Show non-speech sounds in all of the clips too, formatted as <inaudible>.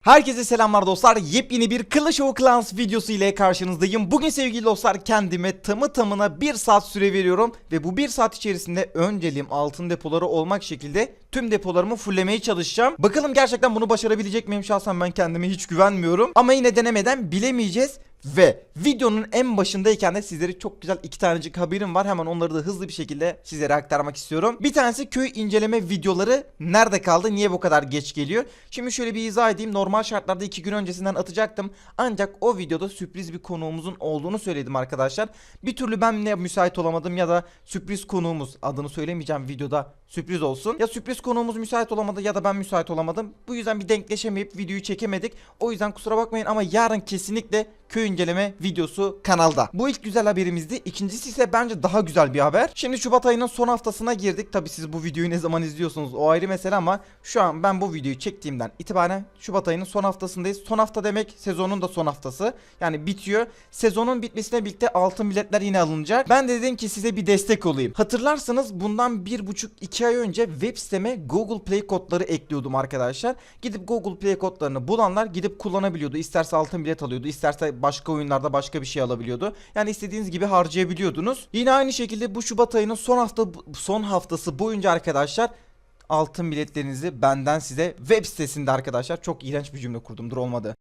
Herkese selamlar dostlar. Yepyeni bir Clash of Clans videosu ile karşınızdayım. Bugün sevgili dostlar kendime tamı tamına 1 saat süre veriyorum. Ve bu 1 saat içerisinde önceliğim altın depoları olmak şekilde tüm depolarımı fulllemeye çalışacağım. Bakalım gerçekten bunu başarabilecek miyim? Şahsen ben kendime hiç güvenmiyorum. Ama yine denemeden bilemeyeceğiz. Ve videonun en başındayken de sizlere çok güzel iki tanecik haberim var. Hemen onları da hızlı bir şekilde sizlere aktarmak istiyorum. Bir tanesi köy inceleme videoları nerede kaldı? Niye bu kadar geç geliyor? Şimdi şöyle bir izah edeyim. Normal şartlarda iki gün öncesinden atacaktım. Ancak o videoda sürpriz bir konuğumuzun olduğunu söyledim arkadaşlar. Bir türlü ben ne müsait olamadım ya da sürpriz konuğumuz adını söylemeyeceğim videoda sürpriz olsun. Ya sürpriz konuğumuz müsait olamadı ya da ben müsait olamadım. Bu yüzden bir denkleşemeyip videoyu çekemedik. O yüzden kusura bakmayın ama yarın kesinlikle köy inceleme videosu kanalda. Bu ilk güzel haberimizdi. İkincisi ise bence daha güzel bir haber. Şimdi Şubat ayının son haftasına girdik. Tabi siz bu videoyu ne zaman izliyorsunuz o ayrı mesele ama şu an ben bu videoyu çektiğimden itibaren Şubat ayının son haftasındayız. Son hafta demek sezonun da son haftası. Yani bitiyor. Sezonun bitmesine birlikte altın biletler yine alınacak. Ben de dedim ki size bir destek olayım. Hatırlarsanız bundan bir buçuk iki ay önce web siteme Google Play kodları ekliyordum arkadaşlar. Gidip Google Play kodlarını bulanlar gidip kullanabiliyordu. İsterse altın bilet alıyordu, isterse başka oyunlarda başka bir şey alabiliyordu. Yani istediğiniz gibi harcayabiliyordunuz. Yine aynı şekilde bu Şubat ayının son hafta son haftası boyunca arkadaşlar altın biletlerinizi benden size web sitesinde arkadaşlar çok iğrenç bir cümle kurdum dur olmadı.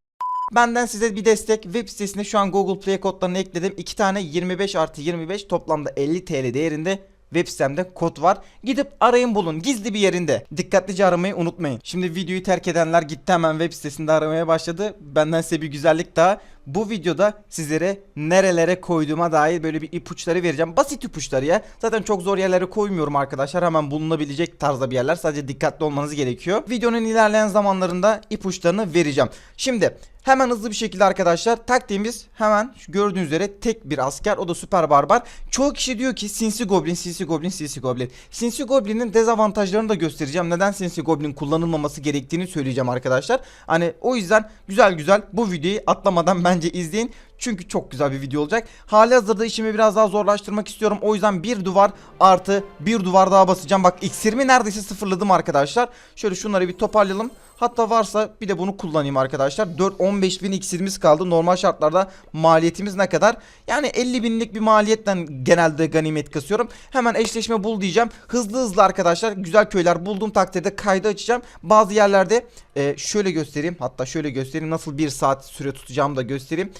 Benden size bir destek web sitesinde şu an Google Play kodlarını ekledim. 2 tane 25 artı 25 toplamda 50 TL değerinde web sitemde kod var. Gidip arayın bulun gizli bir yerinde. Dikkatlice aramayı unutmayın. Şimdi videoyu terk edenler gitti hemen web sitesinde aramaya başladı. Benden size bir güzellik daha. Bu videoda sizlere nerelere koyduğuma dair böyle bir ipuçları vereceğim. Basit ipuçları ya. Zaten çok zor yerlere koymuyorum arkadaşlar. Hemen bulunabilecek tarzda bir yerler. Sadece dikkatli olmanız gerekiyor. Videonun ilerleyen zamanlarında ipuçlarını vereceğim. Şimdi Hemen hızlı bir şekilde arkadaşlar taktiğimiz hemen gördüğünüz üzere tek bir asker o da süper barbar. Çoğu kişi diyor ki sinsi goblin sinsi goblin sinsi goblin. Sinsi goblinin dezavantajlarını da göstereceğim. Neden sinsi goblin kullanılmaması gerektiğini söyleyeceğim arkadaşlar. Hani o yüzden güzel güzel bu videoyu atlamadan bence izleyin. Çünkü çok güzel bir video olacak. Hali hazırda işimi biraz daha zorlaştırmak istiyorum. O yüzden bir duvar artı bir duvar daha basacağım. Bak iksirimi neredeyse sıfırladım arkadaşlar. Şöyle şunları bir toparlayalım. Hatta varsa bir de bunu kullanayım arkadaşlar. 4 15 bin iksirimiz kaldı. Normal şartlarda maliyetimiz ne kadar? Yani 50 binlik bir maliyetten genelde ganimet kasıyorum. Hemen eşleşme bul diyeceğim. Hızlı hızlı arkadaşlar güzel köyler bulduğum takdirde kaydı açacağım. Bazı yerlerde e, şöyle göstereyim. Hatta şöyle göstereyim. Nasıl bir saat süre tutacağımı da göstereyim.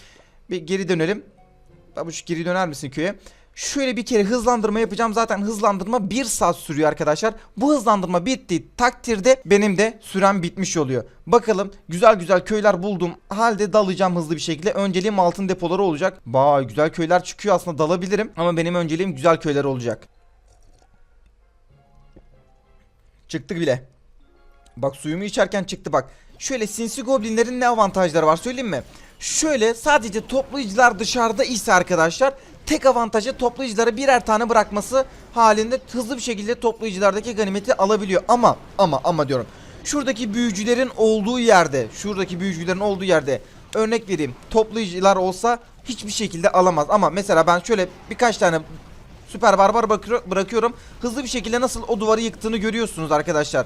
Bir geri dönelim. Babuş geri döner misin köye? Şöyle bir kere hızlandırma yapacağım. Zaten hızlandırma 1 saat sürüyor arkadaşlar. Bu hızlandırma bittiği takdirde benim de sürem bitmiş oluyor. Bakalım güzel güzel köyler buldum. Halde dalacağım hızlı bir şekilde. Önceliğim altın depoları olacak. Vay güzel köyler çıkıyor aslında dalabilirim. Ama benim önceliğim güzel köyler olacak. Çıktık bile. Bak suyumu içerken çıktı bak. Şöyle sinsi goblinlerin ne avantajları var söyleyeyim mi? Şöyle sadece toplayıcılar dışarıda ise arkadaşlar tek avantajı toplayıcılara birer tane bırakması halinde hızlı bir şekilde toplayıcılardaki ganimeti alabiliyor. Ama ama ama diyorum. Şuradaki büyücülerin olduğu yerde, şuradaki büyücülerin olduğu yerde örnek vereyim. Toplayıcılar olsa hiçbir şekilde alamaz. Ama mesela ben şöyle birkaç tane süper barbar bırakıyorum. Hızlı bir şekilde nasıl o duvarı yıktığını görüyorsunuz arkadaşlar.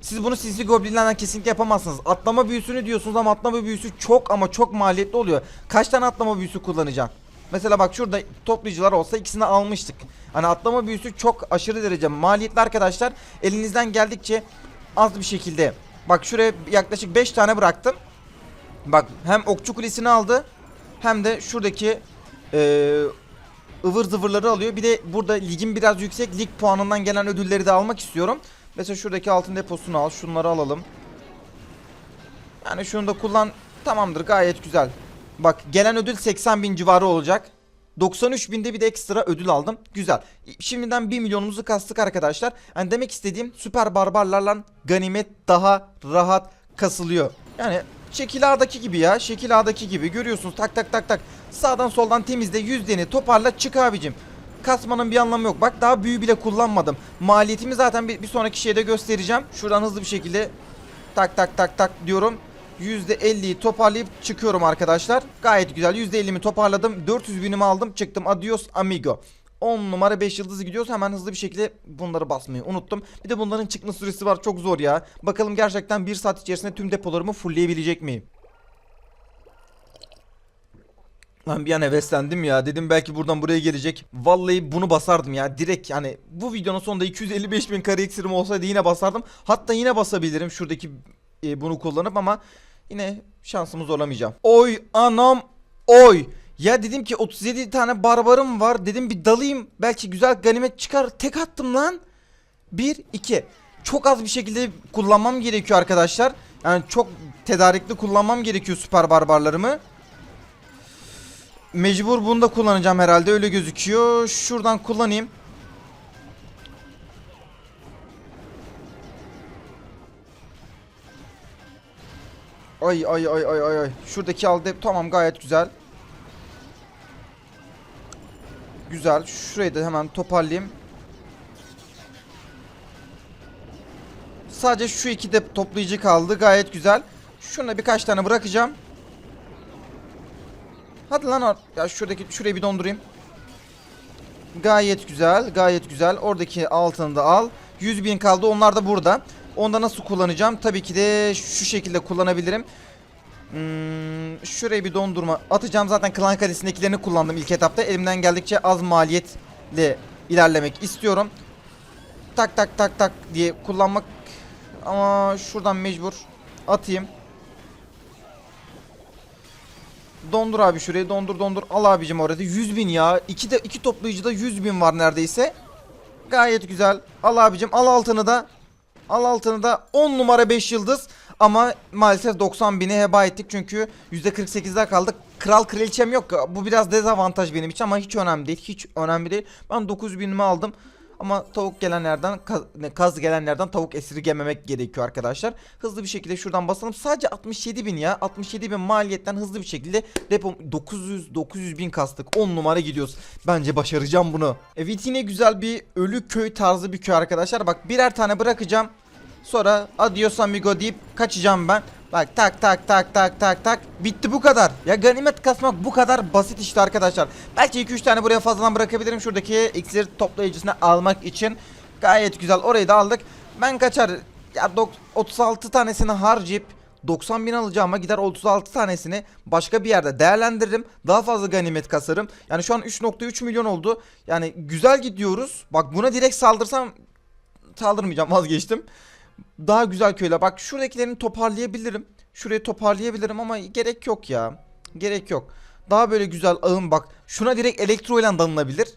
Siz bunu sinsi goblinlerden kesinlikle yapamazsınız. Atlama büyüsünü diyorsunuz ama atlama büyüsü çok ama çok maliyetli oluyor. Kaç tane atlama büyüsü kullanacaksın? Mesela bak şurada toplayıcılar olsa ikisini almıştık. Hani atlama büyüsü çok aşırı derece maliyetli arkadaşlar. Elinizden geldikçe az bir şekilde. Bak şuraya yaklaşık 5 tane bıraktım. Bak hem okçu kulesini aldı hem de şuradaki eee ıvır zıvırları alıyor. Bir de burada ligin biraz yüksek lig puanından gelen ödülleri de almak istiyorum. Mesela şuradaki altın deposunu al. Şunları alalım. Yani şunu da kullan. Tamamdır gayet güzel. Bak gelen ödül 80 bin civarı olacak. 93 binde bir de ekstra ödül aldım. Güzel. Şimdiden 1 milyonumuzu kastık arkadaşlar. Yani demek istediğim süper barbarlarla ganimet daha rahat kasılıyor. Yani Şekil A'daki gibi ya. Şekil A'daki gibi. Görüyorsunuz tak tak tak tak. Sağdan soldan temizle yüzdeni toparla çık abicim. Kasmanın bir anlamı yok. Bak daha büyü bile kullanmadım. Maliyetimi zaten bir, bir sonraki şeyde göstereceğim. Şuradan hızlı bir şekilde tak tak tak tak diyorum. %50'yi toparlayıp çıkıyorum arkadaşlar. Gayet güzel. %50'mi toparladım. 400 binimi aldım. Çıktım. Adios amigo. 10 numara 5 yıldızı gidiyoruz. Hemen hızlı bir şekilde bunları basmayı unuttum. Bir de bunların çıkma süresi var. Çok zor ya. Bakalım gerçekten 1 saat içerisinde tüm depolarımı fullleyebilecek miyim? Lan bir an heveslendim ya. Dedim belki buradan buraya gelecek. Vallahi bunu basardım ya. Direkt yani bu videonun sonunda 255 bin kare iksirim olsaydı yine basardım. Hatta yine basabilirim şuradaki e, bunu kullanıp ama yine şansımı zorlamayacağım. Oy anam oy. Ya dedim ki 37 tane barbarım var. Dedim bir dalayım. Belki güzel ganimet çıkar. Tek attım lan. 1 2. Çok az bir şekilde kullanmam gerekiyor arkadaşlar. Yani çok tedarikli kullanmam gerekiyor süper barbarlarımı. Mecbur bunu da kullanacağım herhalde öyle gözüküyor. Şuradan kullanayım. Ay ay ay ay ay ay. Şuradaki aldı. Tamam gayet güzel. Güzel. Şurayı da hemen toparlayayım. Sadece şu iki de toplayıcı kaldı. Gayet güzel. Şuna birkaç tane bırakacağım. Hadi lan ya şuradaki şurayı bir dondurayım. Gayet güzel, gayet güzel. Oradaki altını da al. 100 bin kaldı. Onlar da burada. Onda nasıl kullanacağım? Tabii ki de şu şekilde kullanabilirim. Hmm, şuraya bir dondurma atacağım. Zaten klan kalesindekilerini kullandım ilk etapta. Elimden geldikçe az maliyetle ilerlemek istiyorum. Tak tak tak tak diye kullanmak ama şuradan mecbur atayım. Dondur abi şurayı dondur dondur. Al abicim orada 100 bin ya. İki de iki toplayıcıda 100 bin var neredeyse. Gayet güzel. Al abicim al altını da. Al altını da 10 numara 5 yıldız. Ama maalesef 90 bini heba ettik çünkü %48'de kaldık. Kral kraliçem yok. Bu biraz dezavantaj benim için ama hiç önemli değil. Hiç önemli değil. Ben 9 binimi aldım. Ama tavuk gelenlerden kaz, gelenlerden tavuk esirgememek gerekiyor arkadaşlar. Hızlı bir şekilde şuradan basalım. Sadece 67 bin ya. 67 bin maliyetten hızlı bir şekilde depo 900 900 bin kastık. 10 numara gidiyoruz. Bence başaracağım bunu. Evet yine güzel bir ölü köy tarzı bir köy arkadaşlar. Bak birer tane bırakacağım. Sonra adios amigo deyip kaçacağım ben. Bak tak tak tak tak tak tak. Bitti bu kadar. Ya ganimet kasmak bu kadar basit işte arkadaşlar. Belki 2-3 tane buraya fazladan bırakabilirim. Şuradaki iksir toplayıcısını almak için. Gayet güzel. Orayı da aldık. Ben kaçar. Ya dok- 36 tanesini harcayıp 90 bin alacağıma gider 36 tanesini başka bir yerde değerlendiririm. Daha fazla ganimet kasarım. Yani şu an 3.3 milyon oldu. Yani güzel gidiyoruz. Bak buna direkt saldırsam saldırmayacağım vazgeçtim. Daha güzel köyler. Bak şuradakilerini toparlayabilirim. Şurayı toparlayabilirim ama gerek yok ya. Gerek yok. Daha böyle güzel ağın bak. Şuna direkt elektro ile dalınabilir.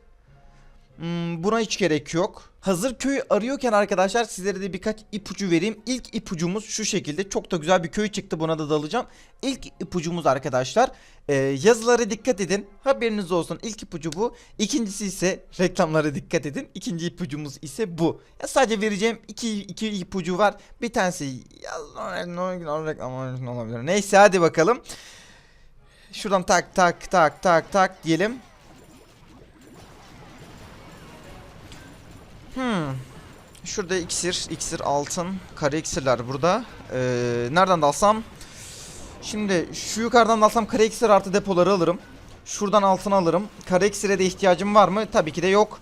Hmm, buna hiç gerek yok. Hazır köy arıyorken arkadaşlar sizlere de birkaç ipucu vereyim. İlk ipucumuz şu şekilde. Çok da güzel bir köy çıktı buna da dalacağım. İlk ipucumuz arkadaşlar. e, yazılara dikkat edin. Haberiniz olsun. İlk ipucu bu. İkincisi ise reklamlara dikkat edin. İkinci ipucumuz ise bu. Ya sadece vereceğim iki, iki ipucu var. Bir tanesi yaz reklam olabilir. Neyse hadi bakalım. Şuradan tak tak tak tak tak diyelim. Hmm. Şurada iksir, iksir altın, kare iksirler burada. Ee, nereden de alsam? Şimdi şu yukarıdan da alsam kare iksir artı depoları alırım. Şuradan altın alırım. Kare iksire de ihtiyacım var mı? Tabii ki de yok.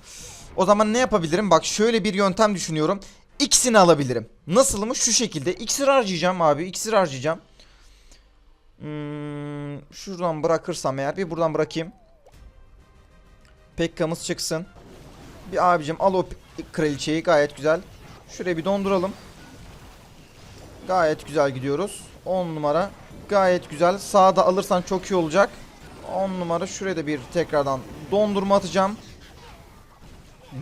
O zaman ne yapabilirim? Bak şöyle bir yöntem düşünüyorum. İkisini alabilirim. Nasıl mı? Şu şekilde. İksir harcayacağım abi. İksir harcayacağım. Hmm, şuradan bırakırsam eğer bir buradan bırakayım. Pekkamız çıksın. Bir abicim al o kraliçeyi gayet güzel. Şuraya bir donduralım. Gayet güzel gidiyoruz. 10 numara. Gayet güzel. Sağda alırsan çok iyi olacak. 10 numara. Şuraya da bir tekrardan dondurma atacağım.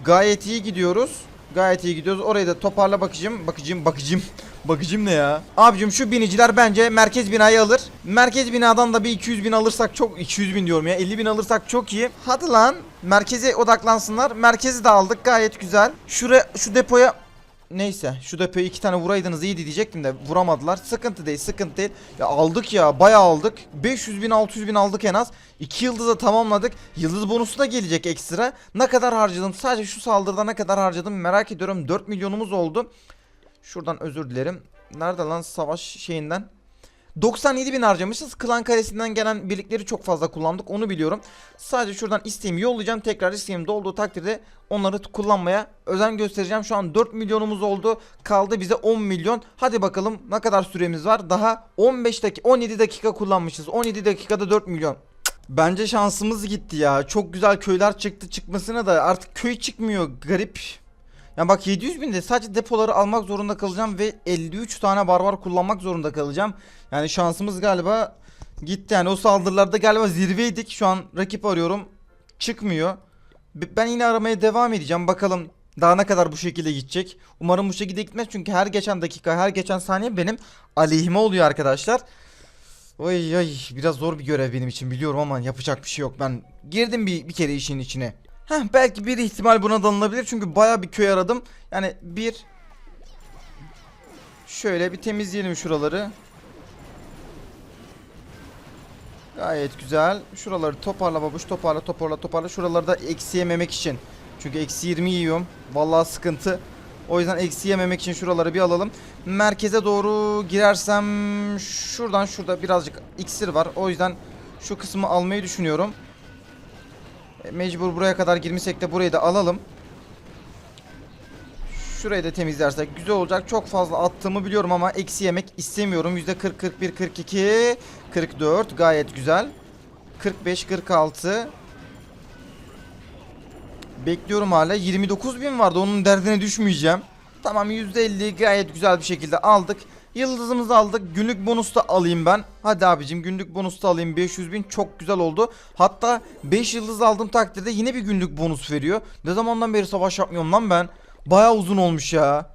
Gayet iyi gidiyoruz. Gayet iyi gidiyoruz. Orayı da toparla bakıcım. Bakıcım bakıcım. Bakıcım ne ya? Abicim şu biniciler bence merkez binayı alır. Merkez binadan da bir 200 bin alırsak çok 200 bin diyorum ya 50 bin alırsak çok iyi. Hadi lan merkeze odaklansınlar. Merkezi de aldık gayet güzel. Şuraya şu depoya Neyse şu depoya iki tane vuraydınız iyiydi diyecektim de vuramadılar. Sıkıntı değil sıkıntı değil. Ya aldık ya bayağı aldık. 500 bin 600 bin aldık en az. 2 yıldızı tamamladık. Yıldız bonusu da gelecek ekstra. Ne kadar harcadım sadece şu saldırıda ne kadar harcadım merak ediyorum. 4 milyonumuz oldu. Şuradan özür dilerim. Nerede lan savaş şeyinden? 97 bin harcamışız. Klan karesinden gelen birlikleri çok fazla kullandık. Onu biliyorum. Sadece şuradan isteğimi yollayacağım. Tekrar isteğim dolduğu takdirde onları kullanmaya özen göstereceğim. Şu an 4 milyonumuz oldu. Kaldı bize 10 milyon. Hadi bakalım ne kadar süremiz var. Daha 15 dakika 17 dakika kullanmışız. 17 dakikada 4 milyon. Bence şansımız gitti ya. Çok güzel köyler çıktı çıkmasına da artık köy çıkmıyor. Garip. Ya bak 700 binde sadece depoları almak zorunda kalacağım ve 53 tane barbar kullanmak zorunda kalacağım. Yani şansımız galiba gitti yani o saldırılarda galiba zirveydik. Şu an rakip arıyorum. Çıkmıyor. Ben yine aramaya devam edeceğim. Bakalım daha ne kadar bu şekilde gidecek. Umarım bu şekilde gitmez çünkü her geçen dakika, her geçen saniye benim aleyhime oluyor arkadaşlar. Oy oy biraz zor bir görev benim için biliyorum ama yapacak bir şey yok. Ben girdim bir, bir kere işin içine. Heh, belki bir ihtimal buna dalınabilir çünkü baya bir köy aradım. Yani bir şöyle bir temizleyelim şuraları. Gayet güzel. Şuraları toparla babuş toparla toparla toparla. Şuraları da eksi yememek için. Çünkü eksi 20 yiyorum. Vallahi sıkıntı. O yüzden eksi yememek için şuraları bir alalım. Merkeze doğru girersem şuradan şurada birazcık iksir var. O yüzden şu kısmı almayı düşünüyorum. E, Mecbur buraya kadar girmişsek de burayı da alalım. Şurayı da temizlersek güzel olacak. Çok fazla attığımı biliyorum ama eksi yemek istemiyorum. %40, 41, 42, 44 gayet güzel. 45, 46. Bekliyorum hala. 29 bin vardı. Onun derdine düşmeyeceğim. Tamam %50 gayet güzel bir şekilde aldık. Yıldızımızı aldık. Günlük bonus da alayım ben. Hadi abicim günlük bonus da alayım. 500 bin çok güzel oldu. Hatta 5 yıldız aldığım takdirde yine bir günlük bonus veriyor. Ne zamandan beri savaş yapmıyorum lan ben. Baya uzun olmuş ya.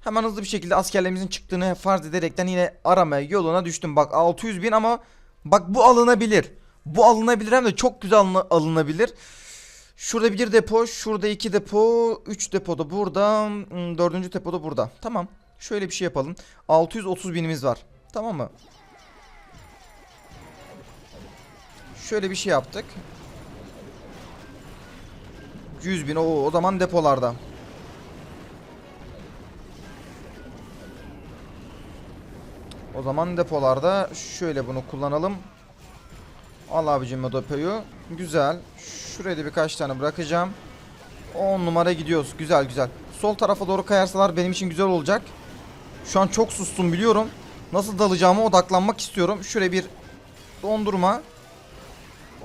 Hemen hızlı bir şekilde askerlerimizin çıktığını farz ederekten yine aramaya yoluna düştüm. Bak 600 bin ama bak bu alınabilir. Bu alınabilir hem de çok güzel alına- alınabilir. Şurada bir depo, şurada iki depo, üç depo da burada, hmm, dördüncü depo da burada. Tamam. Şöyle bir şey yapalım. 630 binimiz var. Tamam mı? Şöyle bir şey yaptık. 100 bin o, o zaman depolarda. O zaman depolarda şöyle bunu kullanalım. Al abicim depoyu. Güzel. Şuraya da birkaç tane bırakacağım. 10 numara gidiyoruz. Güzel güzel. Sol tarafa doğru kayarsalar benim için güzel olacak. Şu an çok sustum biliyorum. Nasıl dalacağıma odaklanmak istiyorum. Şuraya bir dondurma.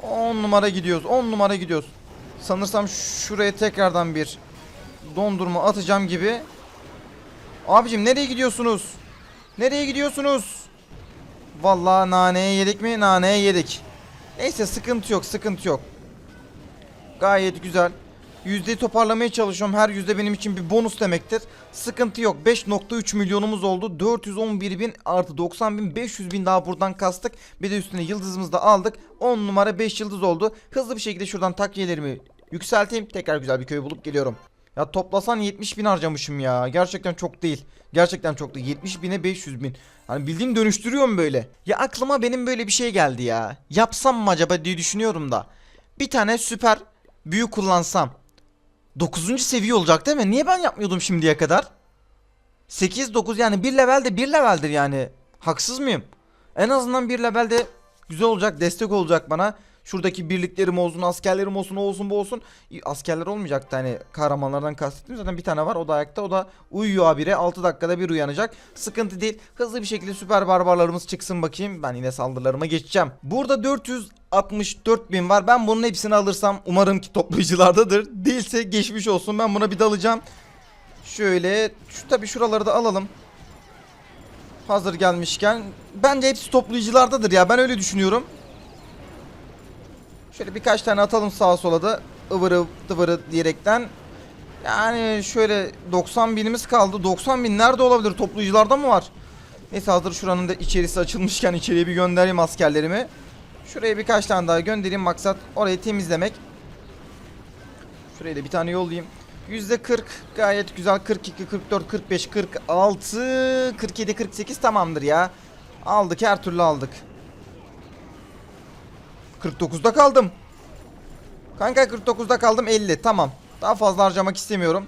10 numara gidiyoruz. 10 numara gidiyoruz. Sanırsam şuraya tekrardan bir dondurma atacağım gibi. Abicim nereye gidiyorsunuz? Nereye gidiyorsunuz? Vallahi naneye yedik mi? Naneye yedik. Neyse sıkıntı yok, sıkıntı yok. Gayet güzel. Yüzdeyi toparlamaya çalışıyorum. Her yüzde benim için bir bonus demektir. Sıkıntı yok. 5.3 milyonumuz oldu. 411 bin artı 90 bin 500 bin daha buradan kastık. Bir de üstüne yıldızımızı da aldık. 10 numara 5 yıldız oldu. Hızlı bir şekilde şuradan takviyelerimi yükselteyim. Tekrar güzel bir köy bulup geliyorum. Ya toplasan 70 bin harcamışım ya. Gerçekten çok değil. Gerçekten çok değil. 70 bine 500 bin. Hani bildiğin dönüştürüyorum böyle. Ya aklıma benim böyle bir şey geldi ya. Yapsam mı acaba diye düşünüyorum da. Bir tane süper büyü kullansam. 9. seviye olacak değil mi? Niye ben yapmıyordum şimdiye kadar? 8 9 yani bir level de bir leveldir yani. Haksız mıyım? En azından bir levelde güzel olacak, destek olacak bana. Şuradaki birliklerim olsun, askerlerim olsun, o olsun, bu olsun. Askerler olmayacaktı hani kahramanlardan kastettim. Zaten bir tane var o da ayakta. O da uyuyor habire. 6 dakikada bir uyanacak. Sıkıntı değil. Hızlı bir şekilde süper barbarlarımız çıksın bakayım. Ben yine saldırılarıma geçeceğim. Burada 464 bin var. Ben bunun hepsini alırsam umarım ki toplayıcılardadır. Değilse geçmiş olsun. Ben buna bir dalacağım. Şöyle şu tabii şuraları da alalım. Hazır gelmişken bence hepsi toplayıcılardadır ya ben öyle düşünüyorum. Şöyle birkaç tane atalım sağa sola da ıvırı tıvırı diyerekten. Yani şöyle 90 binimiz kaldı. 90 bin nerede olabilir? Toplayıcılarda mı var? Neyse hazır şuranın da içerisi açılmışken içeriye bir göndereyim askerlerimi. Şuraya birkaç tane daha göndereyim. Maksat orayı temizlemek. Şuraya da bir tane yollayayım. %40 gayet güzel. 42, 44, 45, 46, 47, 48 tamamdır ya. Aldık her türlü aldık. 49'da kaldım. Kanka 49'da kaldım 50 tamam. Daha fazla harcamak istemiyorum.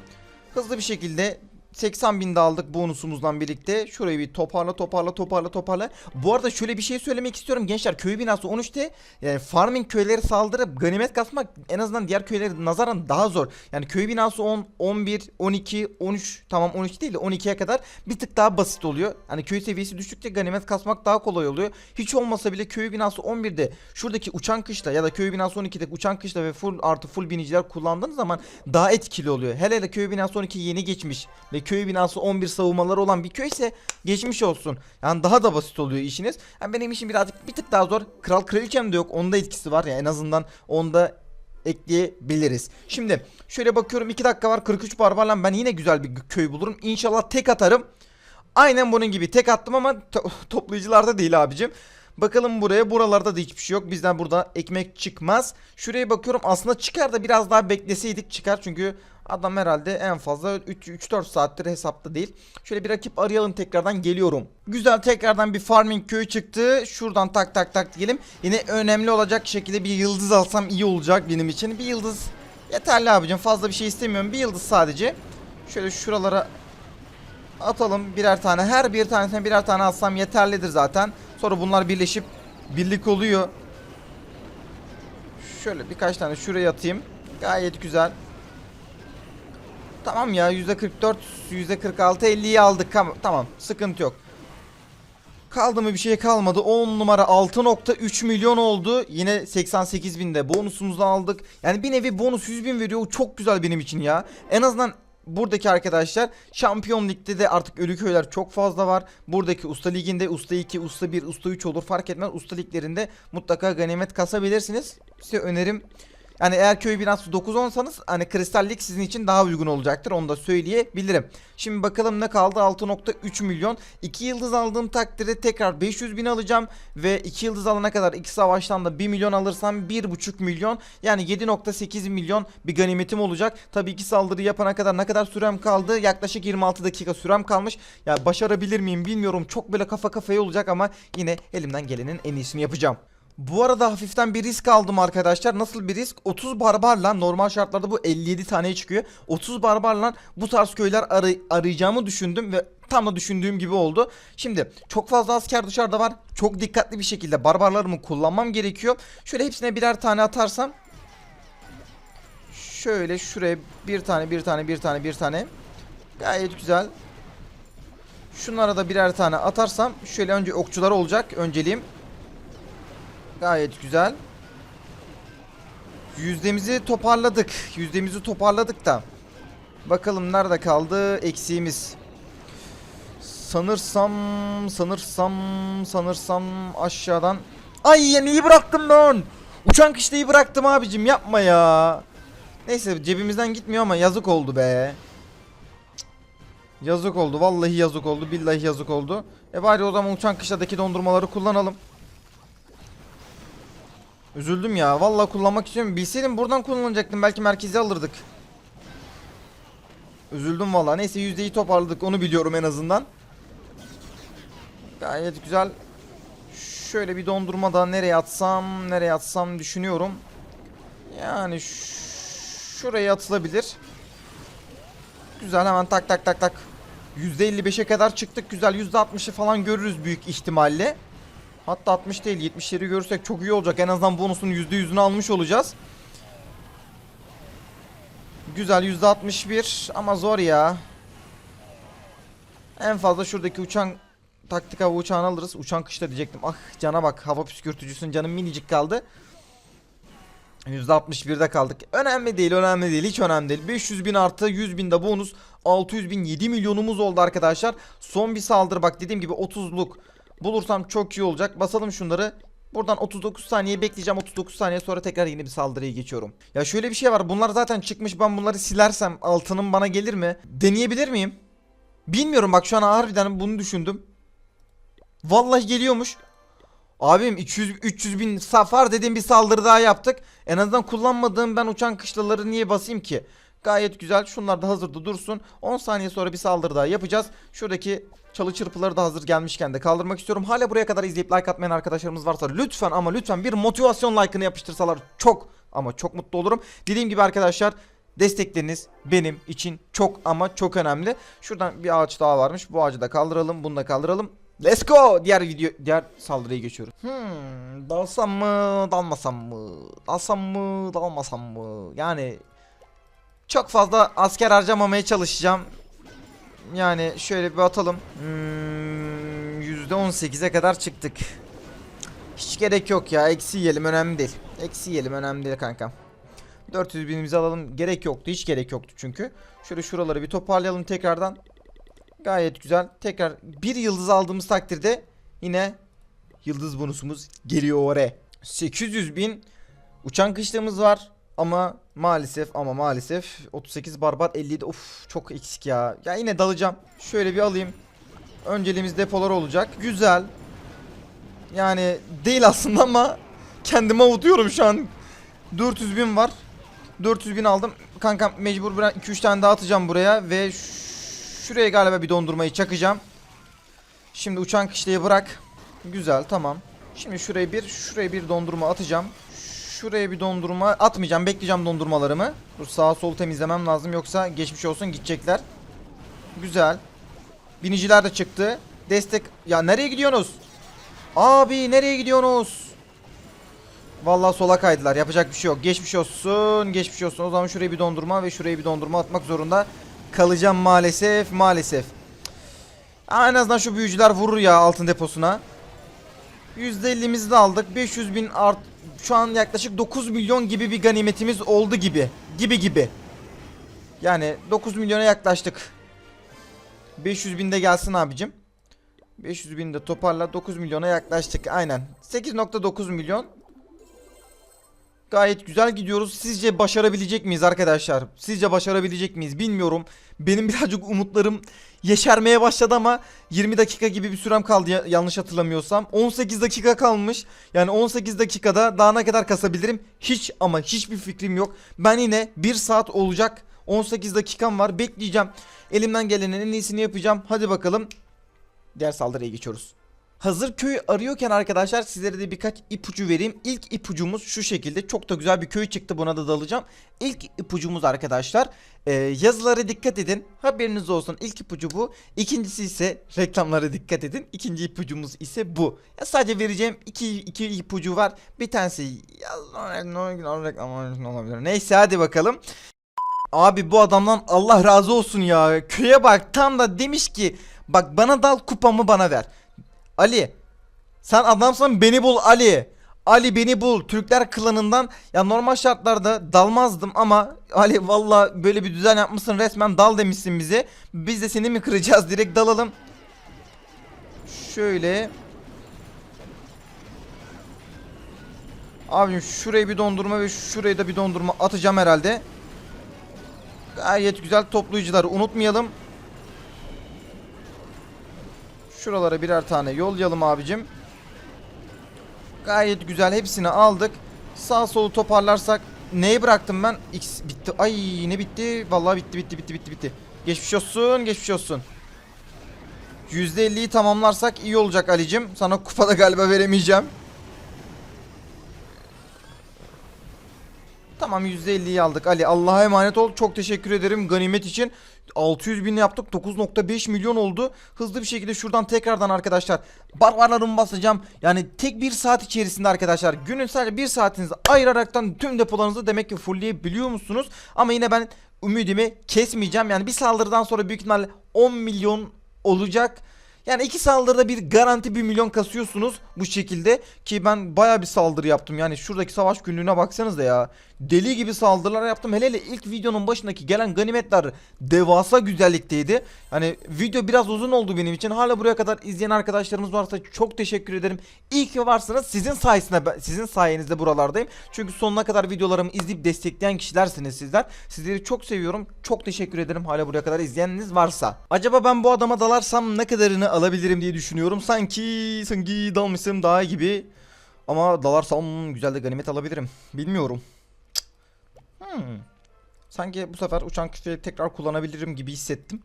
Hızlı bir şekilde 80 bin de aldık bonusumuzdan birlikte. Şurayı bir toparla toparla toparla toparla. Bu arada şöyle bir şey söylemek istiyorum gençler. Köy binası 13'te yani farming köyleri saldırıp ganimet kasmak en azından diğer köylere nazaran daha zor. Yani köy binası 10, 11, 12, 13 tamam 12 değil de 12'ye kadar bir tık daha basit oluyor. Hani köy seviyesi düştükçe ganimet kasmak daha kolay oluyor. Hiç olmasa bile köy binası 11'de şuradaki uçan kışla ya da köy binası 12'de uçan kışla ve full artı full biniciler kullandığınız zaman daha etkili oluyor. Hele hele köy binası 12 yeni geçmiş ve köy binası 11 savunmaları olan bir köyse geçmiş olsun. Yani daha da basit oluyor işiniz. Yani benim işim birazcık bir tık daha zor. Kral kraliçem de yok. Onda etkisi var ya en azından onda ekleyebiliriz. Şimdi şöyle bakıyorum 2 dakika var 43 barbarla ben yine güzel bir köy bulurum. İnşallah tek atarım. Aynen bunun gibi tek attım ama to- <laughs> toplayıcılarda değil abicim. Bakalım buraya. Buralarda da hiçbir şey yok. Bizden burada ekmek çıkmaz. Şuraya bakıyorum. Aslında çıkar da biraz daha bekleseydik çıkar. Çünkü adam herhalde en fazla 3-4 saattir hesapta değil. Şöyle bir rakip arayalım tekrardan geliyorum. Güzel tekrardan bir farming köyü çıktı. Şuradan tak tak tak diyelim. Yine önemli olacak şekilde bir yıldız alsam iyi olacak benim için. Bir yıldız yeterli abicim. Fazla bir şey istemiyorum. Bir yıldız sadece. Şöyle şuralara atalım birer tane. Her bir tanesine birer tane atsam yeterlidir zaten. Sonra bunlar birleşip birlik oluyor. Şöyle birkaç tane şuraya atayım. Gayet güzel. Tamam ya %44, %46, 50'yi aldık. Tamam, sıkıntı yok. Kaldı mı bir şey kalmadı. 10 numara 6.3 milyon oldu. Yine 88 binde bonusumuzu aldık. Yani bir nevi bonus 100 bin veriyor. Çok güzel benim için ya. En azından buradaki arkadaşlar Şampiyon Lig'de de artık ölü köyler çok fazla var. Buradaki Usta Ligi'nde Usta 2, Usta 1, Usta 3 olur fark etmez. Usta Liglerinde mutlaka ganimet kasabilirsiniz. Size önerim yani eğer köy binası 9-10'sanız hani Kristal Lig sizin için daha uygun olacaktır. Onu da söyleyebilirim. Şimdi bakalım ne kaldı? 6.3 milyon. 2 yıldız aldığım takdirde tekrar 500 bin alacağım. Ve 2 yıldız alana kadar 2 savaştan da 1 milyon alırsam 1.5 milyon. Yani 7.8 milyon bir ganimetim olacak. Tabii ki saldırı yapana kadar ne kadar sürem kaldı? Yaklaşık 26 dakika sürem kalmış. Ya başarabilir miyim bilmiyorum. Çok böyle kafa kafaya olacak ama yine elimden gelenin en iyisini yapacağım. Bu arada hafiften bir risk aldım arkadaşlar. Nasıl bir risk? 30 barbarla normal şartlarda bu 57 taneye çıkıyor. 30 barbarla bu tarz köyler arı- arayacağımı düşündüm ve tam da düşündüğüm gibi oldu. Şimdi çok fazla asker dışarıda var. Çok dikkatli bir şekilde barbarlarımı kullanmam gerekiyor. Şöyle hepsine birer tane atarsam şöyle şuraya bir tane bir tane bir tane bir tane gayet güzel. Şunlara da birer tane atarsam şöyle önce okçular olacak önceliğim. Gayet güzel. Yüzdemizi toparladık. Yüzdemizi toparladık da. Bakalım nerede kaldı eksiğimiz. Sanırsam, sanırsam, sanırsam aşağıdan. Ay ya neyi bıraktım lan? Uçan kışlayı bıraktım abicim yapma ya. Neyse cebimizden gitmiyor ama yazık oldu be. Yazık oldu vallahi yazık oldu billahi yazık oldu. E bari o zaman uçan kışladaki dondurmaları kullanalım. Üzüldüm ya. Vallahi kullanmak istiyorum. Bilseydim buradan kullanacaktım. Belki merkeze alırdık. Üzüldüm vallahi. Neyse yüzdeyi toparladık. Onu biliyorum en azından. Gayet güzel. Şöyle bir dondurma da nereye atsam, nereye atsam düşünüyorum. Yani şuraya atılabilir. Güzel hemen tak tak tak tak. %55'e kadar çıktık. Güzel %60'ı falan görürüz büyük ihtimalle. Hatta 60 değil 70'leri görürsek çok iyi olacak. En azından bonusun %100'ünü almış olacağız. Güzel %61 ama zor ya. En fazla şuradaki uçan taktik hava uçağını alırız. Uçan kışla diyecektim. Ah cana bak hava püskürtücüsün canım minicik kaldı. %61'de kaldık. Önemli değil önemli değil hiç önemli değil. 500 bin artı 100 bin de bonus. 600 bin 7 milyonumuz oldu arkadaşlar. Son bir saldırı bak dediğim gibi 30'luk bulursam çok iyi olacak. Basalım şunları. Buradan 39 saniye bekleyeceğim. 39 saniye sonra tekrar yeni bir saldırıya geçiyorum. Ya şöyle bir şey var. Bunlar zaten çıkmış. Ben bunları silersem altınım bana gelir mi? Deneyebilir miyim? Bilmiyorum bak şu an harbiden bunu düşündüm. Vallahi geliyormuş. Abim 200 300 bin safar dediğim bir saldırı daha yaptık. En azından kullanmadığım ben uçan kışlaları niye basayım ki? Gayet güzel. Şunlar da hazırda dursun. 10 saniye sonra bir saldırı daha yapacağız. Şuradaki çalı çırpıları da hazır gelmişken de kaldırmak istiyorum. Hala buraya kadar izleyip like atmayan arkadaşlarımız varsa lütfen ama lütfen bir motivasyon like'ını yapıştırsalar çok ama çok mutlu olurum. Dediğim gibi arkadaşlar Destekleriniz benim için çok ama çok önemli. Şuradan bir ağaç daha varmış. Bu ağacı da kaldıralım. Bunu da kaldıralım. Let's go. Diğer video diğer saldırıya geçiyorum. Hmm, dalsam mı, dalmasam mı? Dalsam mı, dalmasam mı? Yani çok fazla asker harcamamaya çalışacağım. Yani şöyle bir atalım. Hmm, %18'e kadar çıktık. Hiç gerek yok ya. Eksi yiyelim önemli değil. Eksi yiyelim önemli değil kankam. 400 binimizi alalım. Gerek yoktu. Hiç gerek yoktu çünkü. Şöyle şuraları bir toparlayalım tekrardan. Gayet güzel. Tekrar bir yıldız aldığımız takdirde yine yıldız bonusumuz geliyor oraya. 800 bin uçan kışlığımız var. Ama maalesef ama maalesef 38 barbar 57 of çok eksik ya. Ya yine dalacağım. Şöyle bir alayım. Önceliğimiz depolar olacak. Güzel. Yani değil aslında ama kendime avutuyorum şu an. 400 bin var. 400 bin aldım. Kankam mecbur 2-3 tane daha atacağım buraya ve şuraya galiba bir dondurmayı çakacağım. Şimdi uçan kışlayı bırak. Güzel tamam. Şimdi şuraya bir şuraya bir dondurma atacağım. Şuraya bir dondurma atmayacağım. Bekleyeceğim dondurmalarımı. Dur sağa solu temizlemem lazım yoksa geçmiş olsun gidecekler. Güzel. Biniciler de çıktı. Destek. Ya nereye gidiyorsunuz? Abi nereye gidiyorsunuz? Vallahi sola kaydılar. Yapacak bir şey yok. Geçmiş olsun. Geçmiş olsun. O zaman şuraya bir dondurma ve şuraya bir dondurma atmak zorunda kalacağım maalesef. Maalesef. Aa, en azından şu büyücüler vurur ya altın deposuna. %50'mizi de aldık. 500 bin art şu an yaklaşık 9 milyon gibi bir ganimetimiz oldu gibi. Gibi gibi. Yani 9 milyona yaklaştık. 500 bin de gelsin abicim. 500 bin de toparla 9 milyona yaklaştık aynen. 8.9 milyon. Gayet güzel gidiyoruz. Sizce başarabilecek miyiz arkadaşlar? Sizce başarabilecek miyiz bilmiyorum. Benim <laughs> birazcık umutlarım yeşermeye başladı ama 20 dakika gibi bir sürem kaldı ya- yanlış hatırlamıyorsam. 18 dakika kalmış. Yani 18 dakikada daha ne kadar kasabilirim? Hiç ama hiçbir fikrim yok. Ben yine 1 saat olacak. 18 dakikam var. Bekleyeceğim. Elimden gelenin en iyisini yapacağım. Hadi bakalım. Diğer saldırıya geçiyoruz. Hazır köy arıyorken arkadaşlar sizlere de birkaç ipucu vereyim. İlk ipucumuz şu şekilde. Çok da güzel bir köy çıktı buna da dalacağım. İlk ipucumuz arkadaşlar. e, yazılara dikkat edin. Haberiniz olsun. İlk ipucu bu. İkincisi ise reklamlara dikkat edin. İkinci ipucumuz ise bu. Ya sadece vereceğim iki, iki ipucu var. Bir tanesi reklam olabilir. Neyse hadi bakalım. Abi bu adamdan Allah razı olsun ya. Köye bak tam da demiş ki bak bana dal kupamı bana ver. Ali sen adamsan beni bul Ali. Ali beni bul. Türkler klanından ya normal şartlarda dalmazdım ama Ali valla böyle bir düzen yapmışsın resmen dal demişsin bize. Biz de seni mi kıracağız direkt dalalım. Şöyle. Abim şuraya bir dondurma ve şuraya da bir dondurma atacağım herhalde. Gayet güzel toplayıcıları unutmayalım. Şuralara birer tane yollayalım abicim. Gayet güzel hepsini aldık. Sağ solu toparlarsak neyi bıraktım ben? X bitti. Ay ne bitti? Vallahi bitti bitti bitti bitti bitti. Geçmiş olsun, geçmiş olsun. %50'yi tamamlarsak iyi olacak Ali'cim. Sana kupada galiba veremeyeceğim. Tamam %50'yi aldık Ali. Allah'a emanet ol. Çok teşekkür ederim ganimet için. 600 bin yaptık. 9.5 milyon oldu. Hızlı bir şekilde şuradan tekrardan arkadaşlar barbarlarımı basacağım. Yani tek bir saat içerisinde arkadaşlar günün sadece bir saatinizi ayıraraktan tüm depolarınızı demek ki fullleyebiliyor musunuz? Ama yine ben ümidimi kesmeyeceğim. Yani bir saldırıdan sonra büyük ihtimalle 10 milyon olacak. Yani iki saldırıda bir garanti 1 milyon kasıyorsunuz bu şekilde. Ki ben baya bir saldırı yaptım. Yani şuradaki savaş günlüğüne baksanıza ya. Deli gibi saldırılar yaptım. Hele hele ilk videonun başındaki gelen ganimetler devasa güzellikteydi. Hani video biraz uzun oldu benim için. Hala buraya kadar izleyen arkadaşlarımız varsa çok teşekkür ederim. İyi ki varsınız. Sizin sayesinde sizin sayenizde buralardayım. Çünkü sonuna kadar videolarımı izleyip destekleyen kişilersiniz sizler. Sizleri çok seviyorum. Çok teşekkür ederim hala buraya kadar izleyeniniz varsa. Acaba ben bu adama dalarsam ne kadarını alabilirim diye düşünüyorum sanki sanki dalmışım daha gibi ama dalarsam güzel de ganimet alabilirim bilmiyorum Hmm. Sanki bu sefer uçan kışlayı tekrar kullanabilirim gibi hissettim.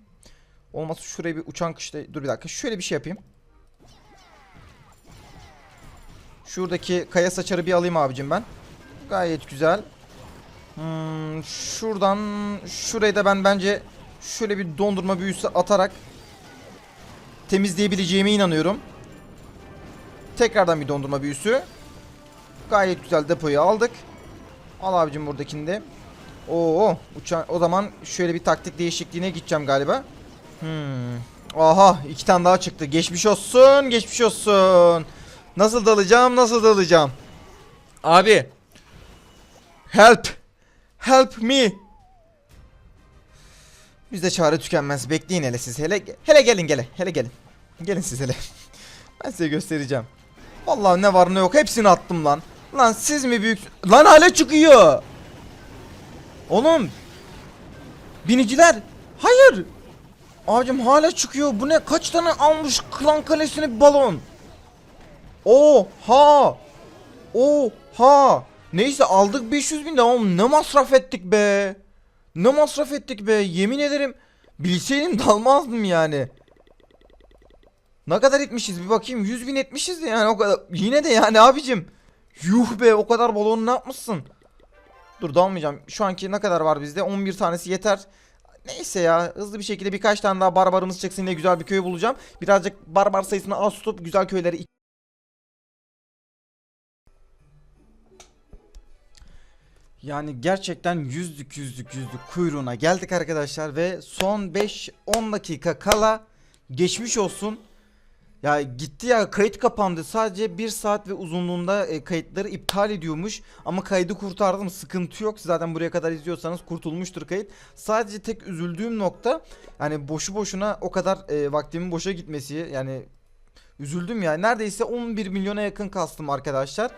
Olmazsa şuraya bir uçan kışla... Dur bir dakika şöyle bir şey yapayım. Şuradaki kaya saçarı bir alayım abicim ben. Gayet güzel. Hmm, şuradan şurayı da ben bence şöyle bir dondurma büyüsü atarak temizleyebileceğime inanıyorum. Tekrardan bir dondurma büyüsü. Gayet güzel depoyu aldık. Al abicim buradakini de. Oo, uçan o zaman şöyle bir taktik değişikliğine gideceğim galiba. Hmm. Aha, iki tane daha çıktı. Geçmiş olsun, geçmiş olsun. Nasıl dalacağım, nasıl dalacağım? Abi. Help. Help me. Bizde çare tükenmez. Bekleyin hele siz. Hele hele gelin gele. Hele gelin. Gelin siz hele. <laughs> ben size göstereceğim. Vallahi ne var ne yok hepsini attım lan. Lan siz mi büyük... Lan hala çıkıyor. Oğlum. Biniciler. Hayır. Abicim hala çıkıyor. Bu ne? Kaç tane almış klan kalesini balon? Oha. Oha. Neyse aldık 500 bin de oğlum ne masraf ettik be. Ne masraf ettik be. Yemin ederim. Bilseydim dalmazdım yani. Ne kadar etmişiz bir bakayım. 100 bin etmişiz de yani o kadar. Yine de yani abicim. Yuh be o kadar balonu ne yapmışsın? Dur dalmayacağım. Şu anki ne kadar var bizde? 11 tanesi yeter. Neyse ya hızlı bir şekilde birkaç tane daha barbarımız çıksın yine güzel bir köy bulacağım. Birazcık barbar sayısını az tutup güzel köyleri Yani gerçekten yüzdük yüzdük yüzdük kuyruğuna geldik arkadaşlar ve son 5-10 dakika kala geçmiş olsun. Ya gitti ya kayıt kapandı sadece 1 saat ve uzunluğunda e, kayıtları iptal ediyormuş ama kaydı kurtardım sıkıntı yok zaten buraya kadar izliyorsanız kurtulmuştur kayıt. Sadece tek üzüldüğüm nokta yani boşu boşuna o kadar e, vaktimin boşa gitmesi yani üzüldüm ya neredeyse 11 milyona yakın kastım arkadaşlar.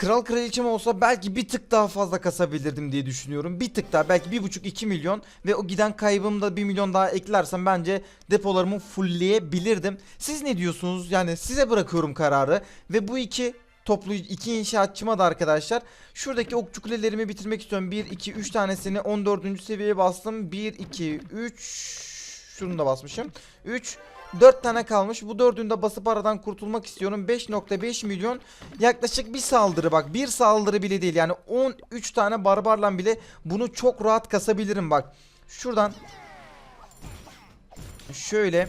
Kral kraliçem olsa belki bir tık daha fazla kasabilirdim diye düşünüyorum. Bir tık daha belki bir buçuk iki milyon ve o giden kaybım da bir milyon daha eklersem bence depolarımı fullleyebilirdim. Siz ne diyorsunuz? Yani size bırakıyorum kararı ve bu iki toplu iki inşaatçıma da arkadaşlar şuradaki okçu kulelerimi bitirmek istiyorum. 1 2 3 tanesini 14. seviyeye bastım. 1 2 3 şunu da basmışım. 3 4 tane kalmış. Bu dördünü de basıp aradan kurtulmak istiyorum. 5.5 milyon yaklaşık bir saldırı bak. Bir saldırı bile değil. Yani 13 tane barbarla bile bunu çok rahat kasabilirim bak. Şuradan şöyle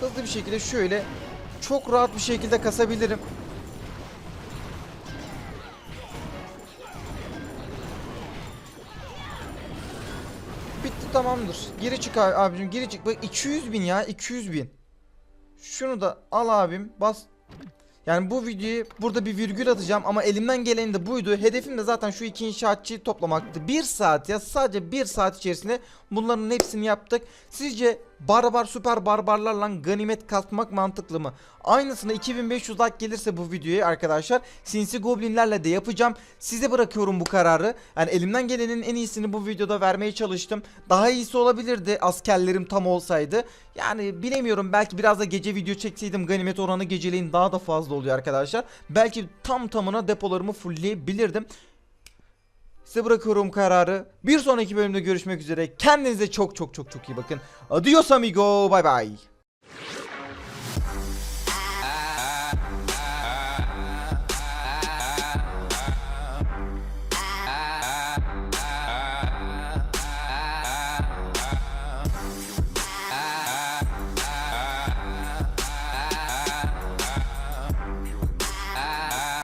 hızlı bir şekilde şöyle çok rahat bir şekilde kasabilirim. Tamamdır. Geri çık abi, abicim geri çık. Bak 200 bin ya 200 bin. Şunu da al abim bas. Yani bu videoyu burada bir virgül atacağım ama elimden gelen de buydu. Hedefim de zaten şu iki inşaatçıyı toplamaktı. Bir saat ya sadece bir saat içerisinde bunların hepsini yaptık. Sizce barbar süper barbarlarla ganimet kasmak mantıklı mı? Aynısını 2500 like gelirse bu videoya arkadaşlar sinsi goblinlerle de yapacağım. Size bırakıyorum bu kararı. Yani elimden gelenin en iyisini bu videoda vermeye çalıştım. Daha iyisi olabilirdi askerlerim tam olsaydı. Yani bilemiyorum belki biraz da gece video çekseydim ganimet oranı geceleyin daha da fazla oluyor arkadaşlar. Belki tam tamına depolarımı fullleyebilirdim. Size bırakıyorum kararı. Bir sonraki bölümde görüşmek üzere. Kendinize çok çok çok çok iyi bakın. Adios amigo. Bye bye.